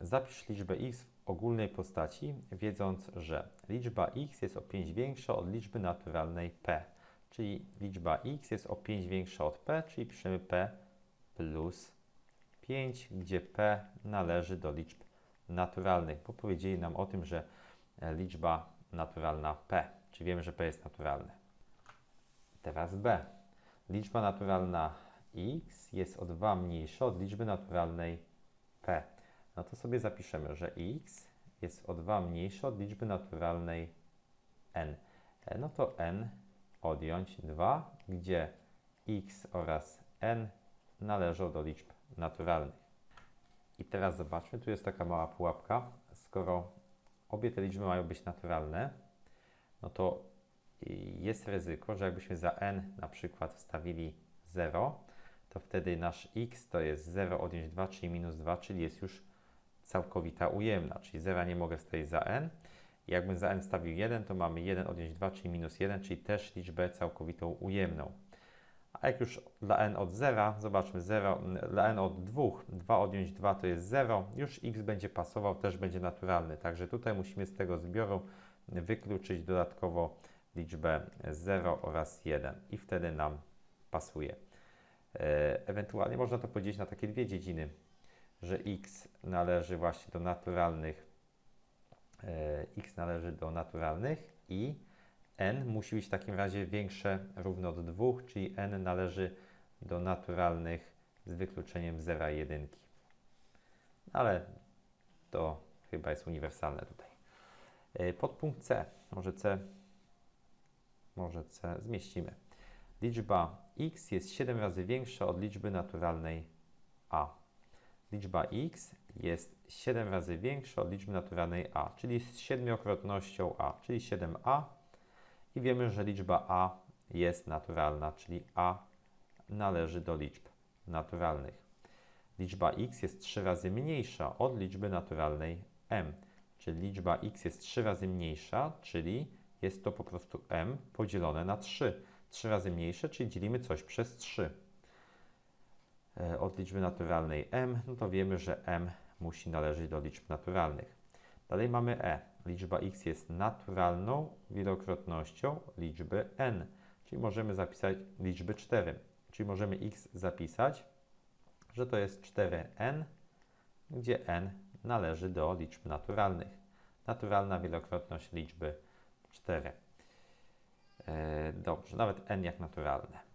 Zapisz liczbę x w ogólnej postaci, wiedząc, że liczba x jest o 5 większa od liczby naturalnej p. Czyli liczba x jest o 5 większa od p, czyli piszemy p plus 5, gdzie p należy do liczb naturalnych, bo powiedzieli nam o tym, że e, liczba naturalna p, czyli wiemy, że p jest naturalne. Teraz b. Liczba naturalna x jest o 2 mniejsza od liczby naturalnej p. No to sobie zapiszemy, że x jest o 2 mniejsza od liczby naturalnej n. E, No to n odjąć 2, gdzie x oraz n należą do liczb naturalnych. I teraz zobaczmy, tu jest taka mała pułapka. Skoro obie te liczby mają być naturalne, no to jest ryzyko, że jakbyśmy za n na przykład wstawili 0, to wtedy nasz x to jest 0 odjąć 2, czyli minus 2, czyli jest już całkowita ujemna, czyli 0 nie mogę wstawić za n. Jakbym za n wstawił 1, to mamy 1 odjąć 2, czyli minus 1, czyli też liczbę całkowitą ujemną. A jak już dla n od 0, zobaczmy 0, dla n od 2, 2 odjąć 2 to jest 0, już x będzie pasował, też będzie naturalny. Także tutaj musimy z tego zbioru wykluczyć dodatkowo liczbę 0 oraz 1 i wtedy nam pasuje. E, ewentualnie można to podzielić na takie dwie dziedziny, że x należy właśnie do naturalnych, e, x należy do naturalnych i n musi być w takim razie większe równo od 2, czyli n należy do naturalnych z wykluczeniem 0 i 1. Ale to chyba jest uniwersalne tutaj. E, podpunkt C, może C, może C zmieścimy. Liczba x jest 7 razy większa od liczby naturalnej a. Liczba x jest 7 razy większa od liczby naturalnej a, czyli z siedmiokrotnością a, czyli 7a. I wiemy, że liczba a jest naturalna, czyli a należy do liczb naturalnych. Liczba x jest 3 razy mniejsza od liczby naturalnej m, czyli liczba x jest 3 razy mniejsza, czyli jest to po prostu m podzielone na 3. 3 razy mniejsze, czyli dzielimy coś przez 3. E, od liczby naturalnej m, no to wiemy, że m musi należeć do liczb naturalnych. Dalej mamy e. Liczba x jest naturalną wielokrotnością liczby n, czyli możemy zapisać liczby 4. Czyli możemy x zapisać, że to jest 4n, gdzie n należy do liczb naturalnych. Naturalna wielokrotność liczby 4. E, dobrze, nawet n jak naturalne.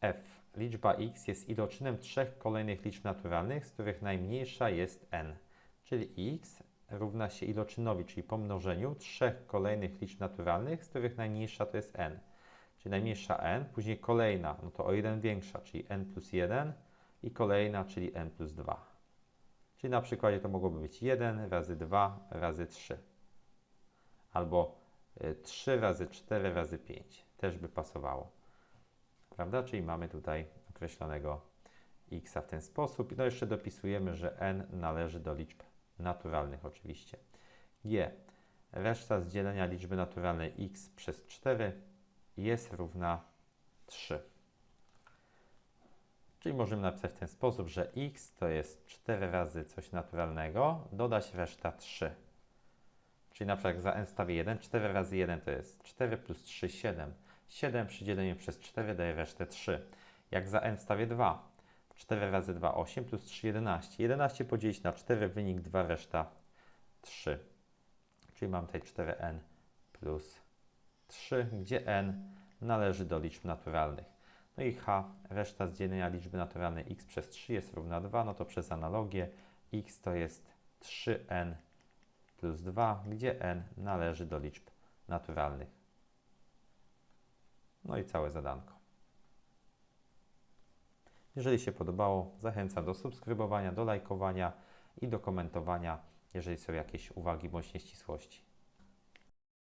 F. Liczba x jest iloczynem trzech kolejnych liczb naturalnych, z których najmniejsza jest n. Czyli x równa się iloczynowi, czyli pomnożeniu trzech kolejnych liczb naturalnych, z których najmniejsza to jest n. Czyli najmniejsza n, później kolejna, no to o 1 większa, czyli n plus 1 i kolejna, czyli n plus 2. Czyli na przykładzie to mogłoby być 1 razy 2 razy 3. Albo 3 y, razy 4 razy 5 też by pasowało. Prawda? Czyli mamy tutaj określonego x w ten sposób. No jeszcze dopisujemy, że n należy do liczb naturalnych oczywiście. g. Reszta z dzielenia liczby naturalnej x przez 4 jest równa 3. Czyli możemy napisać w ten sposób, że x to jest 4 razy coś naturalnego, dodać reszta 3. Czyli na przykład za n stawię 1, 4 razy 1 to jest 4 plus 3, 7. 7 przy dzieleniu przez 4 daje resztę 3. Jak za n wstawię 2, 4 razy 2, 8 plus 3, 11. 11 podzielić na 4, wynik 2, reszta 3. Czyli mam tutaj 4n plus 3, gdzie n należy do liczb naturalnych. No i h, reszta z dzielenia liczby naturalnej x przez 3 jest równa 2, no to przez analogię x to jest 3n plus 2, gdzie n należy do liczb naturalnych. No i całe zadanko. Jeżeli się podobało, zachęcam do subskrybowania, do lajkowania i do komentowania, jeżeli są jakieś uwagi bądź nieścisłości.